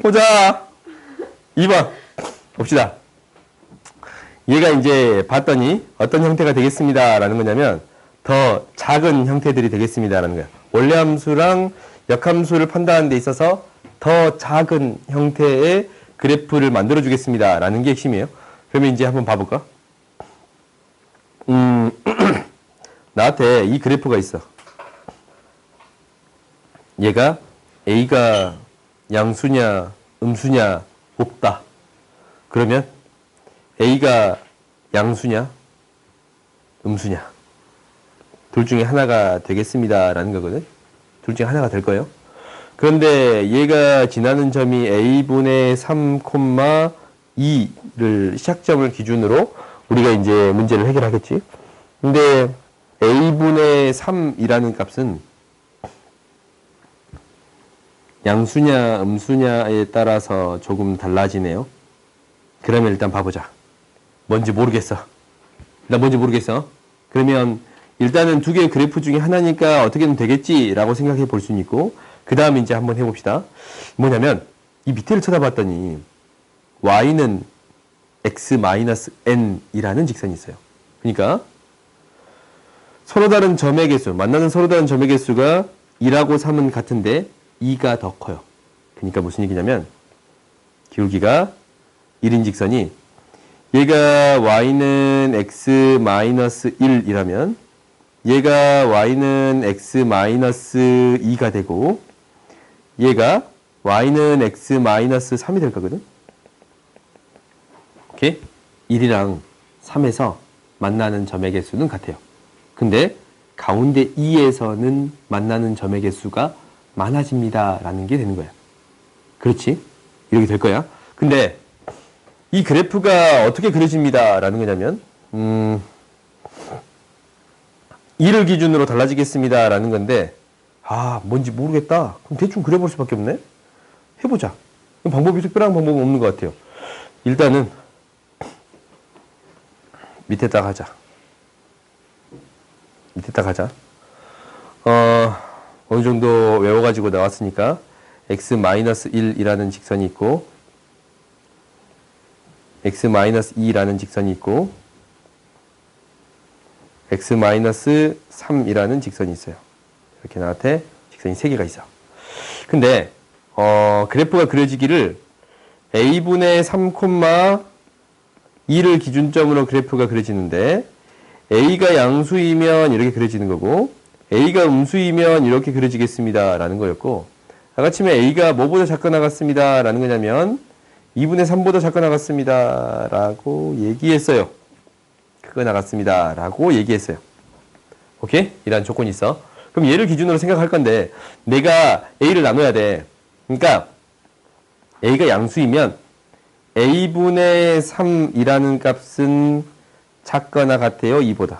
보자. 2번. 봅시다. 얘가 이제 봤더니 어떤 형태가 되겠습니다. 라는 거냐면 더 작은 형태들이 되겠습니다. 라는 거야. 원래 함수랑 역함수를 판단하는 데 있어서 더 작은 형태의 그래프를 만들어 주겠습니다. 라는 게 핵심이에요. 그러면 이제 한번 봐볼까? 음, 나한테 이 그래프가 있어. 얘가 A가 양수냐, 음수냐, 없다. 그러면 A가 양수냐, 음수냐. 둘 중에 하나가 되겠습니다. 라는 거거든. 둘 중에 하나가 될 거예요. 그런데 얘가 지나는 점이 A분의 3,2를 시작점을 기준으로 우리가 이제 문제를 해결하겠지. 근데 A분의 3이라는 값은 양수냐 음수냐에 따라서 조금 달라지네요. 그러면 일단 봐보자. 뭔지 모르겠어. 나 뭔지 모르겠어. 그러면 일단은 두 개의 그래프 중에 하나니까 어떻게든 되겠지라고 생각해 볼 수는 있고 그 다음에 이제 한번 해봅시다. 뭐냐면 이 밑에를 쳐다봤더니 y는 x-n이라는 직선이 있어요. 그러니까 서로 다른 점의 개수, 만나는 서로 다른 점의 개수가 2하고 3은 같은데 2가 더 커요. 그러니까 무슨 얘기냐면 기울기가 1인 직선이 얘가 y는 x-1이라면 얘가 y는 x-2가 되고 얘가 y는 x-3이 될 거거든. 오케이? 1이랑 3에서 만나는 점의 개수는 같아요. 근데 가운데 2에서는 만나는 점의 개수가 많아집니다. 라는 게 되는 거야. 그렇지? 이렇게 될 거야. 근데 이 그래프가 어떻게 그려집니다. 라는 거냐면, 음, 2를 기준으로 달라지겠습니다. 라는 건데, 아, 뭔지 모르겠다. 그럼 대충 그려볼 수밖에 없네? 해보자. 방법이 특별한 방법은 없는 것 같아요. 일단은, 밑에다 가자. 밑에다 가자. 어, 어느 정도 외워가지고 나왔으니까, x-1이라는 직선이 있고, x-2라는 직선이 있고, x-3이라는 직선이 있어요. 이렇게 나한테 직선이 3개가 있어. 근데 어, 그래프가 그려지기를 a분의 3, 2를 기준점으로 그래프가 그려지는데 a가 양수이면 이렇게 그려지는 거고 a가 음수이면 이렇게 그려지겠습니다. 라는 거였고 아까 치면 a가 뭐보다 작거 나갔습니다. 라는 거냐면 2분의 3보다 작거 나갔습니다. 라고 얘기했어요. 그거 나갔습니다. 라고 얘기했어요. 오케이? 이런 조건이 있어. 그럼 얘를 기준으로 생각할 건데, 내가 A를 나눠야 돼. 그러니까, A가 양수이면, A분의 3이라는 값은 작거나 같아요, 2보다.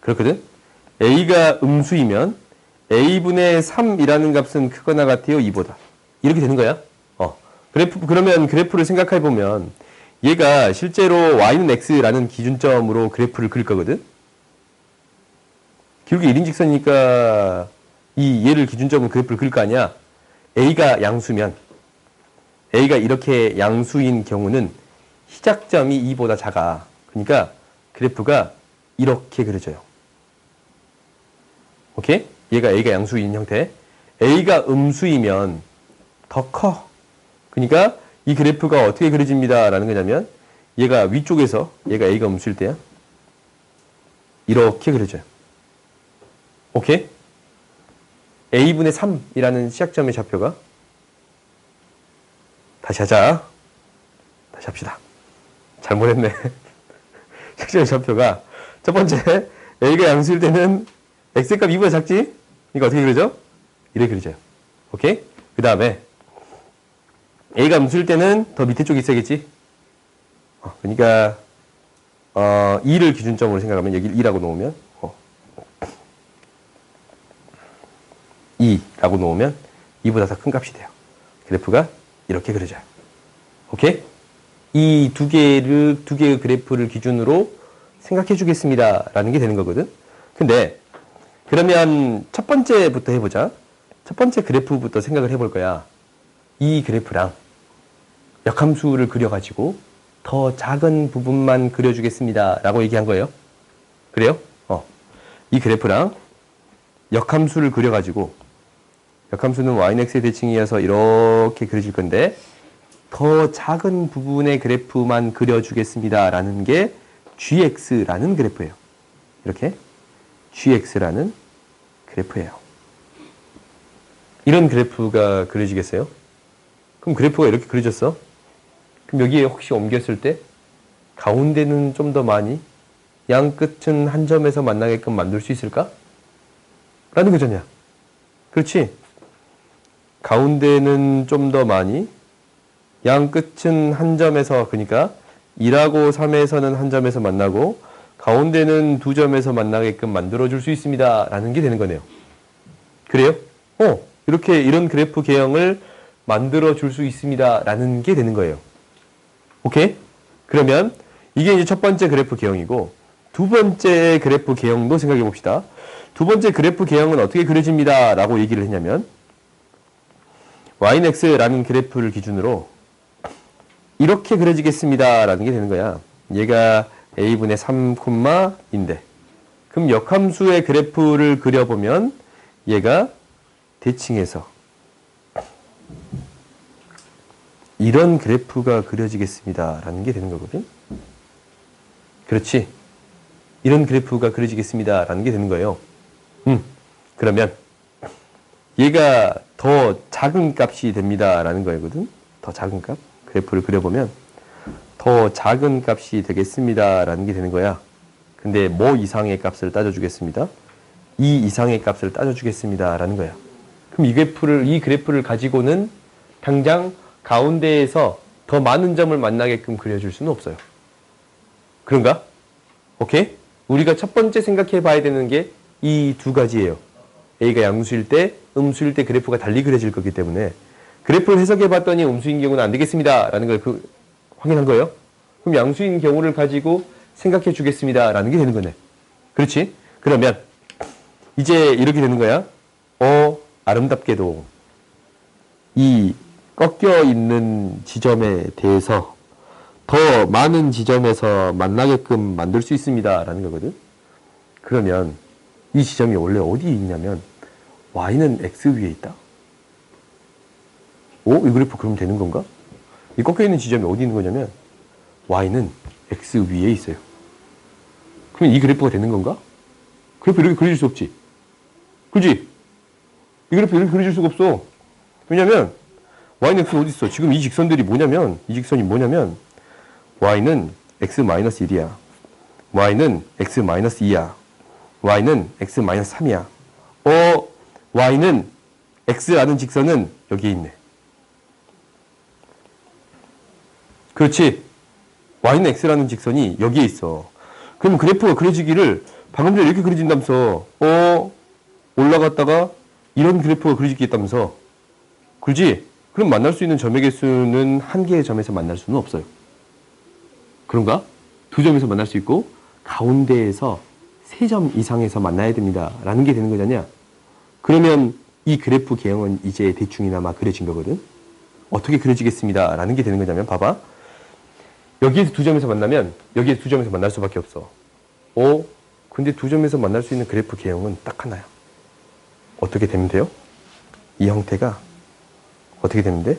그렇거든? A가 음수이면, A분의 3이라는 값은 크거나 같아요, 2보다. 이렇게 되는 거야. 어. 그래프, 그러면 그래프를 생각해 보면, 얘가 실제로 y는 x라는 기준점으로 그래프를 그릴 거거든. 기울기 1인 직선이니까 이 얘를 기준점으로 그래프를 그릴 거 아니야. a가 양수면 a가 이렇게 양수인 경우는 시작점이 2보다 작아. 그러니까 그래프가 이렇게 그려져요. 오케이? 얘가 a가 양수인 형태. a가 음수이면 더 커. 그러니까 이 그래프가 어떻게 그려집니다. 라는 거냐면 얘가 위쪽에서 얘가 A가 음수일 때야. 이렇게 그려져요. 오케이? A분의 3이라는 시작점의 좌표가 다시 하자. 다시 합시다. 잘못했네. 시작점의 좌표가 첫 번째 A가 양수일 때는 X값 2보다 작지? 이거 어떻게 그려져? 이렇게 그려져요. 오케이? 그 다음에 A가 음수일 때는 더 밑에 쪽에 있어야겠지? 어, 그러니까 어, 2를 기준점으로 생각하면 여기 2라고 놓으면 어, 2라고 놓으면 2보다 더 큰 값이 돼요. 그래프가 이렇게 그려져요. 오케이? 이 두 개를 두 개의 그래프를 기준으로 생각해 주겠습니다. 라는 게 되는 거거든. 근데 그러면 첫 번째부터 해보자. 첫 번째 그래프부터 생각을 해볼 거야. 이 그래프랑 역함수를 그려가지고 더 작은 부분만 그려주겠습니다. 라고 얘기한 거예요. 그래요? 어. 이 그래프랑 역함수를 그려가지고 역함수는 yx의 대칭이어서 이렇게 그려질 건데 더 작은 부분의 그래프만 그려주겠습니다. 라는 게 gx라는 그래프예요. 이렇게 gx라는 그래프예요. 이런 그래프가 그려지겠어요? 그럼 그래프가 이렇게 그려졌어? 그럼 여기에 혹시 옮겼을 때 가운데는 좀 더 많이 양 끝은 한 점에서 만나게끔 만들 수 있을까? 라는 거잖냐. 그렇지? 가운데는 좀 더 많이 양 끝은 한 점에서 그러니까 1하고 3에서는 한 점에서 만나고 가운데는 두 점에서 만나게끔 만들어 줄 수 있습니다. 라는 게 되는 거네요. 그래요? 어, 이렇게 이런 그래프 개형을 만들어 줄 수 있습니다. 라는 게 되는 거예요. 오케이? 그러면 이게 이제 첫 번째 그래프 개형이고 두 번째 그래프 개형도 생각해 봅시다. 두 번째 그래프 개형은 어떻게 그려집니다. 라고 얘기를 했냐면 yx라는 그래프를 기준으로 이렇게 그려지겠습니다. 라는 게 되는 거야. 얘가 a분의 3,인데 그럼 역함수의 그래프를 그려보면 얘가 대칭해서 이런 그래프가 그려지겠습니다. 라는 게 되는 거거든. 그렇지. 이런 그래프가 그려지겠습니다. 라는 게 되는 거예요. 음, 그러면 얘가 더 작은 값이 됩니다. 라는 거거든. 더 작은 값. 그래프를 그려보면 더 작은 값이 되겠습니다. 라는 게 되는 거야. 근데 뭐 이상의 값을 따져주겠습니다. 이 이상의 값을 따져주겠습니다. 라는 거야. 그럼 이 그래프를, 이 그래프를 가지고는 당장 가운데에서 더 많은 점을 만나게끔 그려줄 수는 없어요. 그런가? 오케이? 우리가 첫 번째 생각해 봐야 되는 게 이 두 가지예요. A가 양수일 때, 음수일 때 그래프가 달리 그려질 거기 때문에 그래프를 해석해 봤더니 음수인 경우는 안 되겠습니다. 라는 걸 그, 확인한 거예요. 그럼 양수인 경우를 가지고 생각해 주겠습니다. 라는 게 되는 거네. 그렇지? 그러면 이제 이렇게 되는 거야. 어, 아름답게도 이 꺾여 있는 지점에 대해서 더 많은 지점에서 만나게끔 만들 수 있습니다. 라는 거거든. 그러면 이 지점이 원래 어디에 있냐면 y는 x 위에 있다. 오? 이 그래프 그럼 되는 건가? 이 꺾여 있는 지점이 어디 있는 거냐면 y는 x 위에 있어요. 그럼 이 그래프가 되는 건가? 그래프 이렇게 그려질 수 없지. 그지? 이 그래프 이렇게 그려질 수가 없어. 왜냐면 y는 x 어디 있어? 지금 이 직선들이 뭐냐면 이 직선이 뭐냐면 y는 x-1이야. y는 x-2야. y는 x-3이야. 어, y는 x라는 직선은 여기에 있네. 그렇지. y는 x라는 직선이 여기에 있어. 그럼 그래프가 그려지기를 방금 전에 이렇게 그려진다면서 어 올라갔다가 이런 그래프가 그려지겠다면서 그렇지? 그럼 만날 수 있는 점의 개수는 한 개의 점에서 만날 수는 없어요. 그런가? 두 점에서 만날 수 있고 가운데에서 세 점 이상에서 만나야 됩니다. 라는 게 되는 거잖냐? 그러면 이 그래프 개형은 이제 대충이나마 그려진 거거든. 어떻게 그려지겠습니다. 라는 게 되는 거냐면 봐봐. 여기에서 두 점에서 만나면 여기에서 두 점에서 만날 수밖에 없어. 오, 근데 두 점에서 만날 수 있는 그래프 개형은 딱 하나야. 어떻게 되면 돼요? 이 형태가 어떻게 되는데?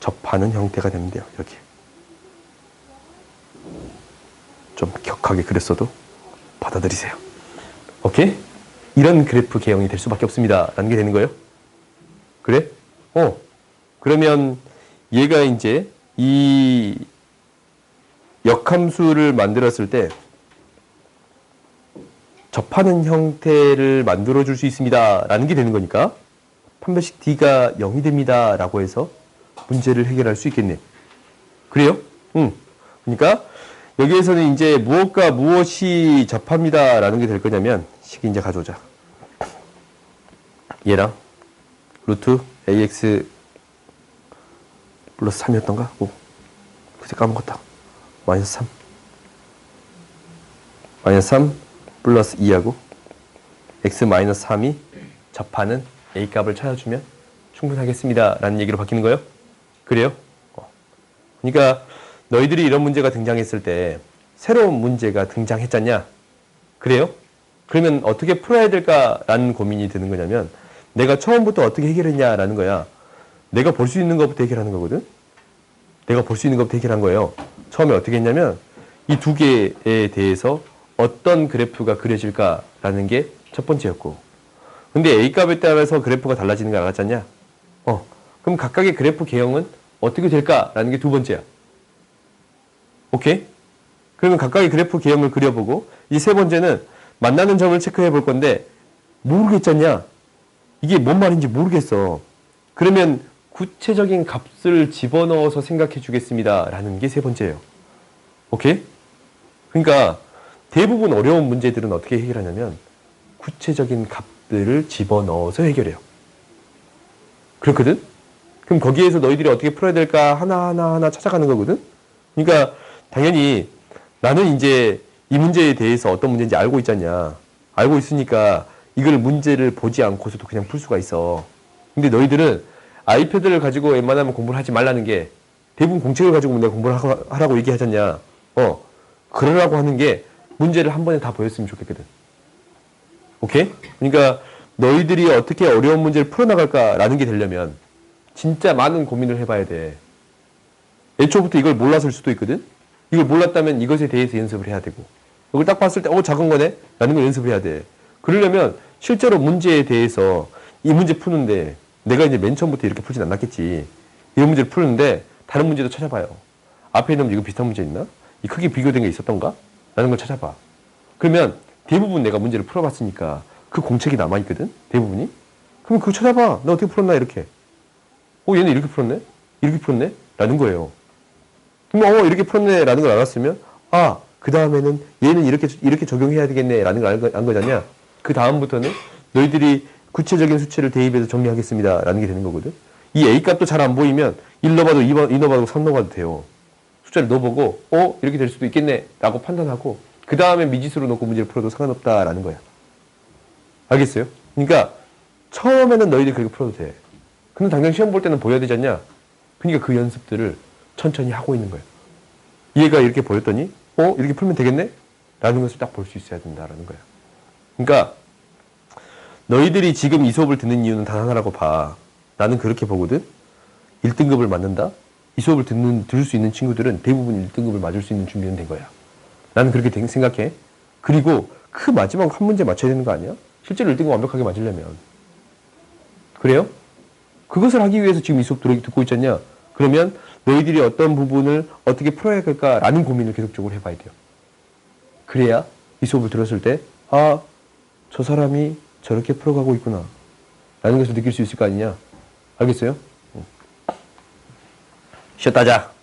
접하는 형태가 되면 돼요. 이렇게. 좀 격하게 그렸어도 받아들이세요. 오케이? 이런 그래프 개형이 될 수밖에 없습니다. 라는 게 되는 거예요. 그래? 어. 그러면 얘가 이제 이 역함수를 만들었을 때 접하는 형태를 만들어 줄 수 있습니다. 라는 게 되는 거니까 판별식 D가 0이 됩니다. 라고 해서 문제를 해결할 수 있겠네. 그래요? 응. 그러니까 여기에서는 이제 무엇과 무엇이 접합니다. 라는 게 될 거냐면 식 이제 가져오자. 얘랑 루트 ax 플러스 3이었던가? 오. 그새 까먹었다. 마이너스 3. 마이너스 3 플러스 2하고 x 마이너스 3이 접하는 a 값을 찾아주면 충분하겠습니다. 라는 얘기로 바뀌는 거예요? 그래요? 어. 그러니까 너희들이 이런 문제가 등장했을 때 새로운 문제가 등장했잖냐? 그래요? 그러면 어떻게 풀어야 될까라는 고민이 드는 거냐면 내가 처음부터 어떻게 해결했냐라는 거야. 내가 볼 수 있는 것부터 해결하는 거거든? 내가 볼 수 있는 것부터 해결한 거예요. 처음에 어떻게 했냐면 이 두 개에 대해서 어떤 그래프가 그려질까라는 게 첫 번째였고 근데 A 값에 따라서 그래프가 달라지는 거 알았잖냐? 어. 그럼 각각의 그래프 개형은 어떻게 될까라는 게 두 번째야. 오케이? 그러면 각각의 그래프 개형을 그려보고 이 세 번째는 만나는 점을 체크해 볼 건데 모르겠잖냐? 이게 뭔 말인지 모르겠어. 그러면 구체적인 값을 집어넣어서 생각해 주겠습니다. 라는 게 세 번째예요. 오케이? 그러니까 대부분 어려운 문제들은 어떻게 해결하냐면 구체적인 값들을 집어넣어서 해결해요. 그렇거든? 그럼 거기에서 너희들이 어떻게 풀어야 될까 하나하나 하나 찾아가는 거거든? 그러니까 당연히 나는 이제 이 문제에 대해서 어떤 문제인지 알고 있잖냐. 알고 있으니까 이걸 문제를 보지 않고서도 그냥 풀 수가 있어. 근데 너희들은 아이패드를 가지고 웬만하면 공부를 하지 말라는 게 대부분 공책을 가지고 내가 공부를 하라고 얘기하잖냐. 어. 그러라고 하는 게 문제를 한 번에 다 보였으면 좋겠거든. 오케이? 그러니까 너희들이 어떻게 어려운 문제를 풀어나갈까라는 게 되려면 진짜 많은 고민을 해봐야 돼. 애초부터 이걸 몰랐을 수도 있거든? 이걸 몰랐다면 이것에 대해서 연습을 해야 되고. 이걸 딱 봤을 때, 어, 작은 거네? 라는 걸 연습을 해야 돼. 그러려면 실제로 문제에 대해서 이 문제 푸는데 내가 이제 맨 처음부터 이렇게 풀진 않았겠지. 이런 문제를 푸는데 다른 문제도 찾아봐요. 앞에 있는 이거 비슷한 문제 있나? 이 크게 비교된 게 있었던가? 라는 걸 찾아봐. 그러면 대부분 내가 문제를 풀어봤으니까 그 공책이 남아있거든? 대부분이? 그럼 그거 찾아봐. 나 어떻게 풀었나? 이렇게. 어, 얘는 이렇게 풀었네? 이렇게 풀었네? 라는 거예요. 그럼, 어, 이렇게 풀었네? 라는 걸 알았으면, 아, 그 다음에는 얘는 이렇게, 이렇게 적용해야 되겠네? 라는 걸 안 거잖냐? 그 다음부터는 너희들이 구체적인 수치를 대입해서 정리하겠습니다. 라는 게 되는 거거든? 이 A 값도 잘 안 보이면 1 넣어봐도 2, 2 넣어봐도 3 넣어봐도 돼요. 숫자를 넣어보고, 어, 이렇게 될 수도 있겠네. 라고 판단하고, 그 다음에 미지수로 놓고 문제를 풀어도 상관없다라는 거야. 알겠어요? 그러니까, 처음에는 너희들이 그렇게 풀어도 돼. 근데 당장 시험 볼 때는 보여야 되지 않냐? 그러니까 그 연습들을 천천히 하고 있는 거예요. 얘가 이렇게 보였더니, 어, 이렇게 풀면 되겠네? 라는 것을 딱 볼 수 있어야 된다라는 거야. 그러니까, 너희들이 지금 이 수업을 듣는 이유는 단 하나라고 봐. 나는 그렇게 보거든? 1등급을 맞는다? 이 수업을 듣는, 들을 수 있는 친구들은 대부분 1등급을 맞을 수 있는 준비는 된 거야. 나는 그렇게 된- 생각해. 그리고 그 마지막 한 문제 맞춰야 되는 거 아니야? 실제로 1등급 완벽하게 맞으려면. 그래요? 그것을 하기 위해서 지금 이 수업 듣고 있잖냐? 그러면 너희들이 어떤 부분을 어떻게 풀어야 할까라는 고민을 계속적으로 해봐야 돼요. 그래야 이 수업을 들었을 때, 아, 저 사람이 저렇게 풀어가고 있구나. 라는 것을 느낄 수 있을 거 아니냐? 알겠어요? 응. 쉬었다 자.